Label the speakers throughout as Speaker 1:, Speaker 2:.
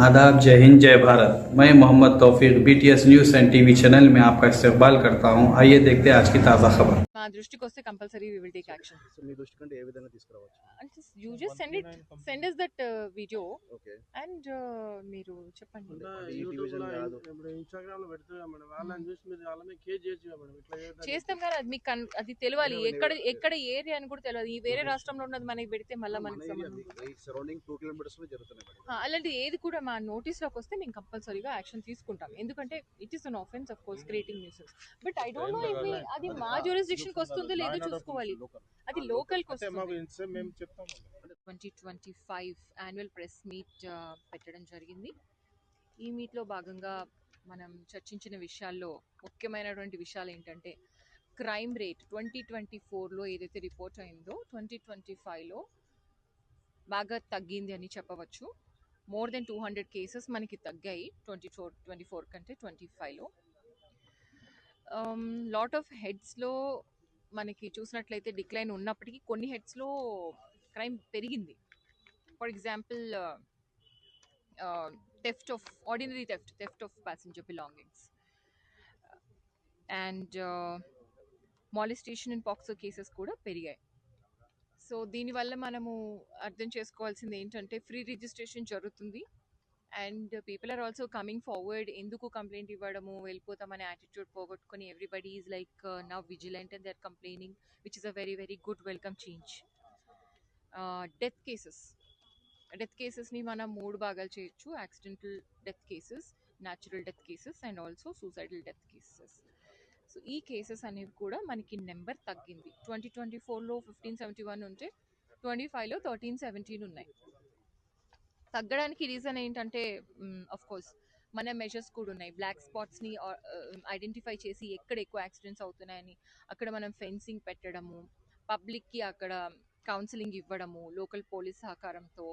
Speaker 1: आदाब, जय हिंद, जय भारत। मैं Mohammad Taufiq BTS news and TV channel में आपका इस्तेबाल करता हूँ। आइए देखते हैं आज की ताज़ा खबर।
Speaker 2: మా దృష్టికి వస్తే compulsory we will take action
Speaker 3: so మీ దృష్టి కంటే ఏ విధంగా తీసుకురావచ్చు?
Speaker 2: అంటే you just send it send is that video
Speaker 3: okay
Speaker 2: and మీరు చెప్పండి.
Speaker 3: అంటే ఈ
Speaker 4: యూట్యూబ్
Speaker 3: division
Speaker 4: లో
Speaker 3: కాదు.
Speaker 4: ఇప్పుడు ఇన్స్టాగ్రామ్లో పెడుతున్నా మేడం. వాళ్ళని చూసి మీరు వాళ్ళ మీద కేర్ చేయొచ్చు మేడం? ఇట్లా.
Speaker 2: చేస్తాం కానీ అది మీకు అది తెలియాలి. ఎక్కడ ఎక్కడ ఏరియా అని కూడా తెలియదు ఈ వేరే రాష్ట్రంలో ఉన్నది మనకి పెడితే మళ్ళీ మనకి సంబంధం.
Speaker 3: సరౌండింగ్ టూ కిలోమీటర్స్లో జరుగుతున్నాయి మేడం.
Speaker 2: అలాంటి ఏది కూడా మా నోటీస్లోకి వస్తే మేము కంపల్సరీగా యాక్షన్ తీసుకుంటాం. ఎందుకంటే it is an offence of course creating nuisance but I don't know ఇవి అది మా జ్యూరిస్డిక్షన్ కి వస్తుందో లేదో చూసుకోవాలి. అది లోకల్కి
Speaker 4: అంటే మాకు
Speaker 2: వస్తుంది
Speaker 4: ఇన్సే మేము చెప్తాము
Speaker 2: twenty twenty five annual press meet పెట్టడం జరిగింది. ఈ మీట్లో భాగంగా మనం చర్చించిన విషయాల్లో ముఖ్యమైనటువంటి విషయాలు ఏంటంటే క్రైమ్ రేట్ ట్వంటీ ట్వంటీ ఫోర్లో ఏదైతే రిపోర్ట్ అయిందో ట్వంటీ ట్వంటీ ఫైవ్లో బాగా తగ్గింది అని చెప్పవచ్చు. More than two hundred cases మనకి తగ్గాయి ట్వంటీ ఫోర్ ట్వంటీ ఫోర్ కంటే ట్వంటీ ఫైవ్లో లాట్ ఆఫ్ హెడ్స్లో మనకి చూసినట్లయితే డిక్లైన్ ఉన్నప్పటికీ కొన్ని హెడ్స్లో క్రైమ్ పెరిగింది. For example theft of ordinary theft theft of passenger belongings. And molestation and POCSO cases కూడా పెరిగాయి. సో దీనివల్ల మనము అర్థం చేసుకోవాల్సింది ఏంటంటే ఫ్రీ రిజిస్ట్రేషన్ జరుగుతుంది. And people are also coming forward. ఎందుకు కంప్లైంట్ ఇవ్వడము వెళ్ళిపోతామనే యాటిట్యూడ్ పోగొట్టుకుని everybody is like now vigilant and they're complaining which is a very very good welcome change death cases death కేసెస్ని మనం మూడు భాగాలు చేయొచ్చు. Accidental death cases natural death cases and also suicidal death cases so ఈ cases అనేవి కూడా మనకి number తగ్గింది. ట్వంటీ ట్వంటీ ఫోర్లో ఫిఫ్టీన్ సెవెంటీ వన్ ఉంటే ట్వంటీ ఫైవ్లో థర్టీన్ సెవెంటీన్ ఉన్నాయి. తగ్గడానికి రీజన్ ఏంటంటే అఫ్ కోర్స్ మన మెజర్స్ కూడా ఉన్నాయి. బ్లాక్ స్పాట్స్ని ఐడెంటిఫై చేసి ఎక్కడ ఎక్కువ యాక్సిడెంట్స్ అవుతున్నాయని అక్కడ మనం ఫెన్సింగ్ పెట్టడము పబ్లిక్కి అక్కడ కౌన్సిలింగ్ ఇవ్వడము లోకల్ పోలీస్ సహకారంతో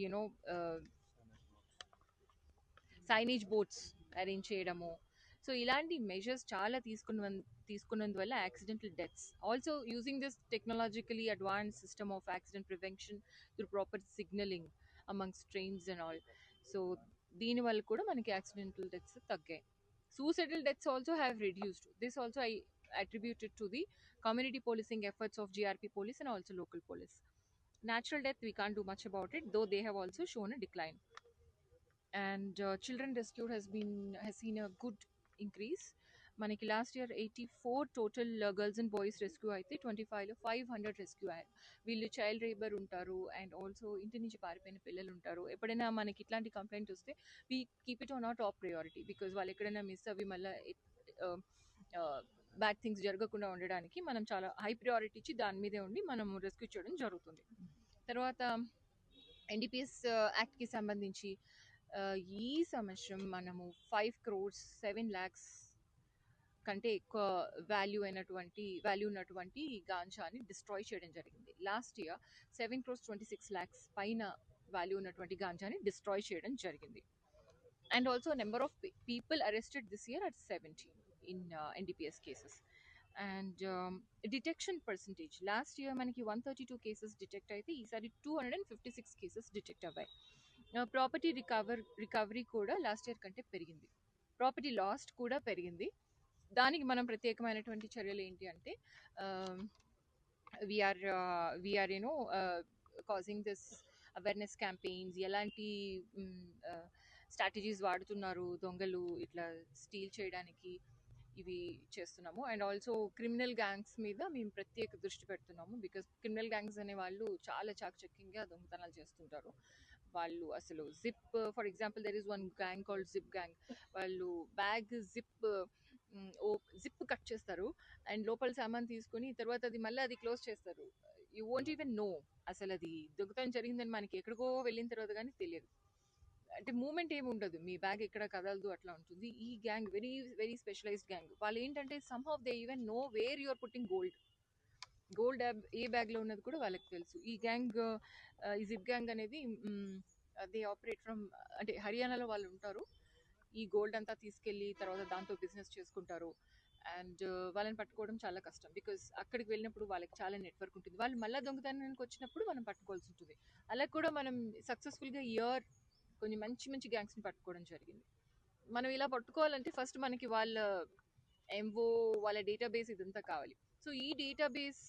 Speaker 2: you know signage boards arrange చేయడము సో ఇలాంటి మెజర్స్ చాలా తీసుకున్న తీసుకున్నందువల్ల accidental deaths also using this technologically advance system of accident prevention through proper signalling amongst trains and all so దీనివల్ల కూడా మనకి యాక్సిడెంటల్ డెత్స్ తగ్గాయి suicidal deaths also have reduced this also I attributed to the community policing efforts of GRP police and also local police. Natural death, we can't do much about it, though they have also shown a decline. And uh, children rescued has been has seen a good increase మనకి last year eighty four total girls and boys rescue అయితే twenty ఫైవ్లో five hundred rescue అయ్యారు వీళ్ళు child labour ఉంటారు and also ఇంటి నుంచి పారిపోయిన పిల్లలు ఉంటారు. ఎప్పుడైనా మనకి ఇట్లాంటి కంప్లైంట్ వస్తే we keep it on a top priority because వాళ్ళు ఎక్కడైనా మిస్ అవి మళ్ళీ బ్యాడ్ థింగ్స్ జరగకుండా ఉండడానికి మనం చాలా హై ప్రయారిటీ ఇచ్చి దాని మీదే ఉండి మనం రెస్క్యూ చేయడం జరుగుతుంది. తర్వాత ఎన్డీపీఎస్ యాక్ట్కి సంబంధించి ఈ సంవత్సరం మనము ఫైవ్ క్రోర్స్ సెవెన్ ల్యాక్స్ కంటే ఎక్కువ వాల్యూ అయినటువంటి వాల్యూ ఉన్నటువంటి గాంజాని డిస్ట్రాయ్ చేయడం జరిగింది. Last year seven crores twenty six lakhs పైన వాల్యూ ఉన్నటువంటి గాంజాని డిస్ట్రాయ్ చేయడం జరిగింది. And also number of people arrested this year at seventeen in NDPS cases and detection percentage last year మనకి one thirty two cases detect అయితే ఈసారి two hundred and fifty six cases detect అవ్వాయి. Property recover recovery కూడా last year కంటే పెరిగింది. Property last కూడా పెరిగింది. దానికి మనం ప్రత్యేకమైనటువంటి చర్యలు ఏంటి అంటే we're we're you know causing this awareness campaigns ఎలాంటి స్ట్రాటజీస్ వాడుతున్నారు దొంగలు ఇట్లా స్టీల్ చేయడానికి ఇవి చేస్తున్నాము. అండ్ ఆల్సో క్రిమినల్ గ్యాంగ్స్ మీద మేము ప్రత్యేక దృష్టి పెడుతున్నాము బికాస్ క్రిమినల్ గ్యాంగ్స్ అనే వాళ్ళు చాలా చాకచక్యంగా దొంగతనాలు చేస్తుంటారు. వాళ్ళు అసలు zip for example there is one gang called zip gang వాళ్ళు bag zip or zip cut చేస్తారు. అండ్ లోపల సామాన్ తీసుకొని తర్వాత అది మళ్ళీ అది క్లోజ్ చేస్తారు. యూ వోంట్ ఈవెన్ నో అసలు అది దొంగతనం జరిగిందని మనకి ఎక్కడికో వెళ్ళిన తర్వాత కానీ తెలియదు. అంటే మూమెంట్ ఏమి ఉండదు. మీ బ్యాగ్ ఎక్కడ కదలదు అట్లా ఉంటుంది. ఈ gang very very specialised gang వాళ్ళు ఏంటంటే somehow they even know where you're putting gold gold ఏ బ్యాగ్లో ఉన్నది కూడా వాళ్ళకి తెలుసు. ఈ గ్యాంగ్ ఈ జిప్ గ్యాంగ్ అనేది దే ఆపరేట్ ఫ్రమ్ అంటే హర్యానాలో వాళ్ళు ఉంటారు. ఈ గోల్డ్ అంతా తీసుకెళ్ళి తర్వాత దాంతో బిజినెస్ చేసుకుంటారు. అండ్ వాళ్ళని పట్టుకోవడం చాలా కష్టం. బికాస్ అక్కడికి వెళ్ళినప్పుడు వాళ్ళకి చాలా నెట్వర్క్ ఉంటుంది. వాళ్ళు మళ్ళీ దొంగతనానికి వచ్చినప్పుడు మనం పట్టుకోవాల్సి ఉంటుంది. అలా కూడా మనం సక్సెస్ఫుల్గా ఇయర్ కొన్ని మంచి మంచి గ్యాంగ్స్ని పట్టుకోవడం జరిగింది. మనం ఇలా పట్టుకోవాలంటే ఫస్ట్ మనకి వాళ్ళ ఎంఓ వాళ్ళ డేటాబేస్ ఇదంతా కావాలి. సో ఈ డేటాబేస్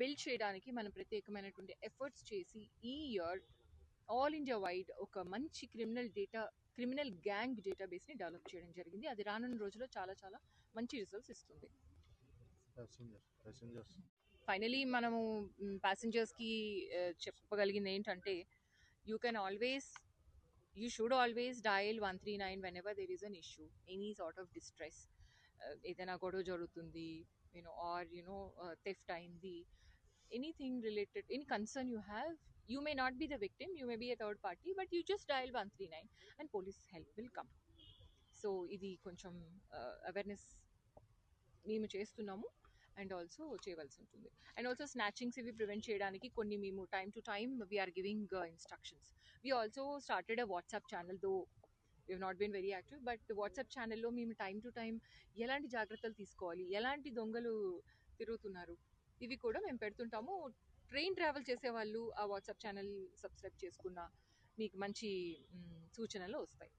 Speaker 2: బిల్డ్ చేయడానికి మనం ప్రత్యేకమైనటువంటి ఎఫర్ట్స్ చేసి ఈ ఇయర్ ఆల్ ఇండియా వైడ్ ఒక మంచి క్రిమినల్ డేటా క్రిమినల్ గ్యాంగ్ డేటాబేస్ని డెవలప్ చేయడం జరిగింది. అది రానున్న రోజుల్లో చాలా చాలా మంచి రిజల్ట్స్ ఇస్తుంది. ఫైనలీ మనము ప్యాసింజర్స్కి చెప్పగలిగింది ఏంటంటే you can always you should always dial one three nine whenever there is an issue. Any sort of distress. ఏదైనా గొడవ జరుగుతుంది you know or you know theft అయింది anything related any concern you have you may not be the victim you may be a third party but you just dial one three nine and police help will come so ఇది కొంచెం awareness మేము చేస్తున్నాము and also చేయవలసి ఉంటుంది. And also snatchings ఇవి prevent చేయడానికి కొన్ని మేము time to time we're giving instructions we also started a WhatsApp channel though we not been very active but WhatsApp ఛానల్లో మేము టైం టు టైం ఎలాంటి జాగ్రత్తలు తీసుకోవాలి? ఎలాంటి దొంగలు తిరుగుతున్నారు? ఇవి కూడా మేము పెడుతుంటాము. ట్రైన్ ట్రావెల్ చేసే వాళ్ళు ఆ వాట్సాప్ ఛానల్ సబ్స్క్రైబ్ చేసుకున్న మీకు మంచి సూచనలు వస్తాయి.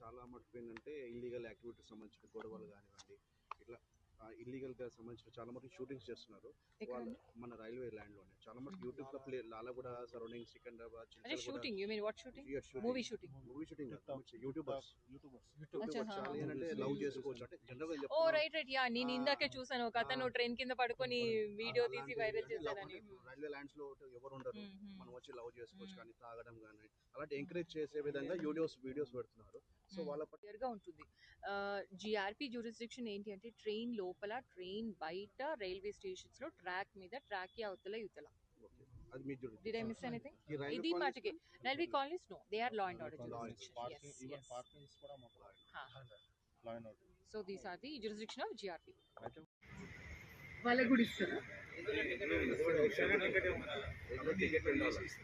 Speaker 3: చాలా మటుకు ఏంటంటే ఇల్లీగల్ యాక్టివిటీస్ సంబంధించిన గొడవలు కానివ్వండి ఇట్లా ఇల్లీగల్గా సంబంధించిన చాలా మటుకు షూటింగ్స్ చేస్తున్నారు. మన రైల్వే ల్యాండ్లోనే చాలా మటుకు యూట్యూబ్లో ప్లే లాలగూడ సరౌండింగ్ సికింద్రాబాద్
Speaker 2: అంటే shooting you mean what shooting movie shooting
Speaker 3: movie shooting YouTubers
Speaker 2: అచ్చా,
Speaker 3: చాలా
Speaker 2: హా.
Speaker 3: ఏంటంటే లవ్ చేసుకోవచ్చు. అంటే జనరల్గా
Speaker 2: ఓ రైట్ రైట్ యా నేను ఇందాకే చూసాను ఒక అతను ట్రైన్ కింద పడుకొని వీడియో తీసి వైరల్ చేశాడని.
Speaker 3: రైల్వే ల్యాండ్స్లో ఎవరు ఉండరు. మనం వచ్చి లవ్ చేసుకోవచ్చు. కానీ తాగడం కానీ అలాంటి ఎంకరేజ్ చేసే విధంగా వీడియోస్ వీడియోస్ పెడుతున్నారు. సో. వాళ్ళ పట్ల
Speaker 2: క్లియర్గా ఉంటుంది జిఆర్పి జ్యూరిస్డిక్షన్ ఏంటి అంటే ట్రైన్ లోపల ట్రైన్ బయట రైల్వే స్టేషన్స్లో ట్రాక్ మీద ట్రాక్ అవతల
Speaker 3: Okay. అది మీ jurisdiction.
Speaker 2: Did I
Speaker 3: miss anything
Speaker 2: ఇది మటుకే railway colonies no they are law and order so these are the jurisdiction of GRP
Speaker 5: వాళ్ళకు కూడా ఇస్తారా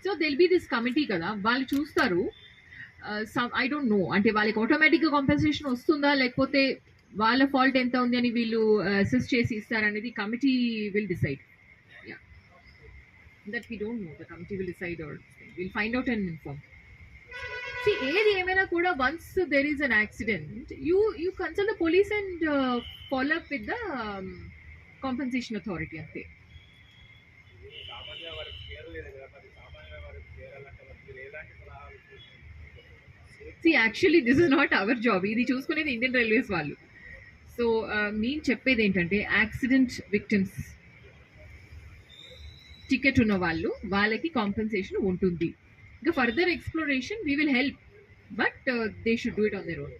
Speaker 5: so they'll be this committee కదా వాళ్ళు చూస్తారు ఐ డోంట్ నో అంటే వాళ్ళకి ఆటోమేటిక్గా కాంపెన్సేషన్ వస్తుందా లేకపోతే వాళ్ళ ఫాల్ట్ ఎంత ఉంది అని వీళ్ళు అసెస్ చేసి ఇస్తారనేది committee will decide that we don't know the committee will decide or will find out and inform see ఏది ఏమైనా కూడా once there is an accident you you consult the police and follow up with the compensation authority అంతే. See actually this is not our job ఇది చూసుకునేది Indian Railways వాళ్ళు. So నేను చెప్పేది ఏంటంటే యాక్సిడెంట్ విక్టిమ్స్ టికెట్ ఉన్న వాళ్ళు వాళ్ళకి కాంపెన్సేషన్ ఉంటుంది. ఇంకా further exploration we will help but they should do it on their own